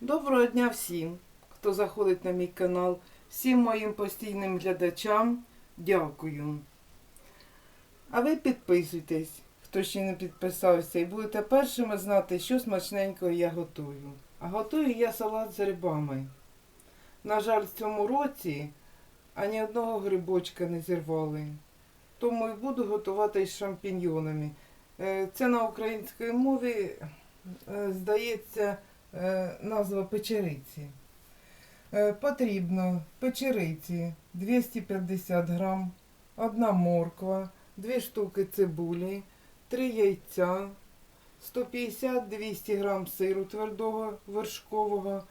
Доброго дня всім, хто заходить на мій канал, всім моїм постійним глядачам дякую. А ви підписуйтесь, хто ще не підписався, і будете першими знати, що смачненького я готую. А готую я салат з грибами. На жаль, в цьому році ані одного грибочка не зірвали. Тому і буду готувати з шампіньйонами. Е, Це на українській мові, е, здається, назва печериці. Е, Потрібно печериці 250 грам, одна морква, 2 штуки цибулі, 3 яйця, 150-200 грам сиру твердого вершкового,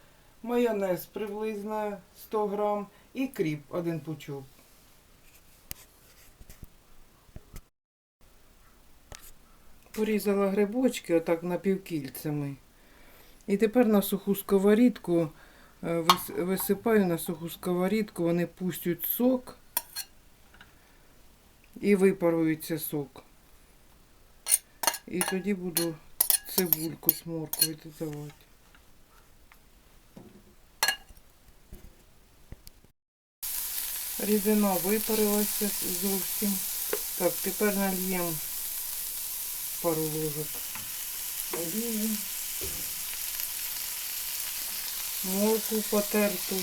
майонез приблизно 100 грам і кріп один пучок. Порізала грибочки отак напівкільцями. І тепер на суху сковорідку е, висипаю на суху сковорідку, вони пустять сок і випарується сок. І тоді буду цибульку з морквою додавати. Рідина випарилася зовсім. Так, тепер нальємо пару ложок олії. Морку потерту.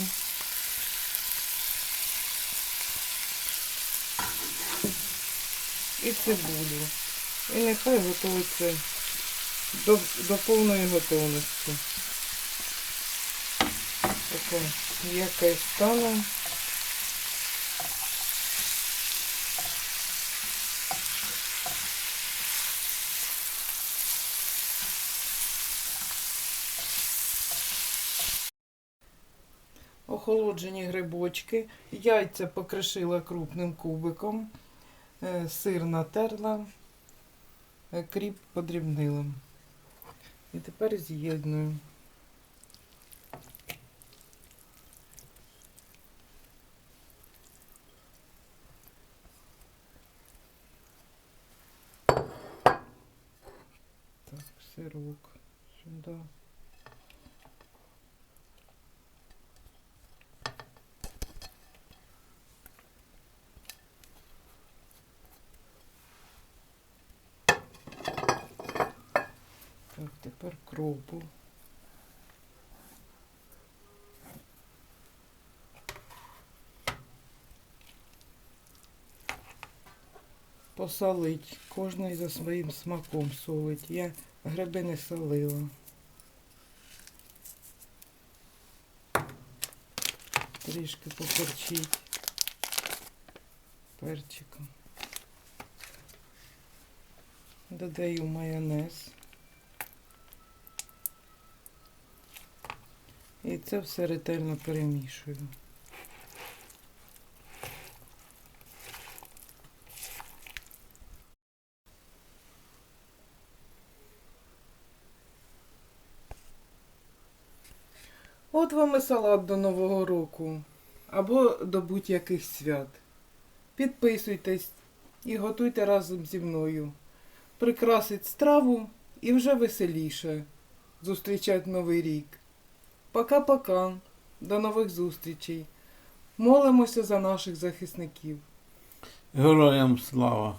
І цибулю. І нехай готується до, до повної готовності. Таке м'яке стане. Охолоджені грибочки, яйця покришила крупним кубиком, е, сир натерла, е, кріп подрібнила. І тепер з'єдную. Так, сирок сюди. Так, тепер кропу. Посолить. Кожний за своїм смаком солить. Я гриби не солила. Трішки поперчить перчиком. Додаю майонез. І це все ретельно перемішую. От вам і салат до Нового року або до будь-яких свят. Підписуйтесь і готуйте разом зі мною. Прикрасить страву і вже веселіше зустрічать Новий рік. Пока-пока. До нових зустрічей. Молимося за наших захисників. Героям слава!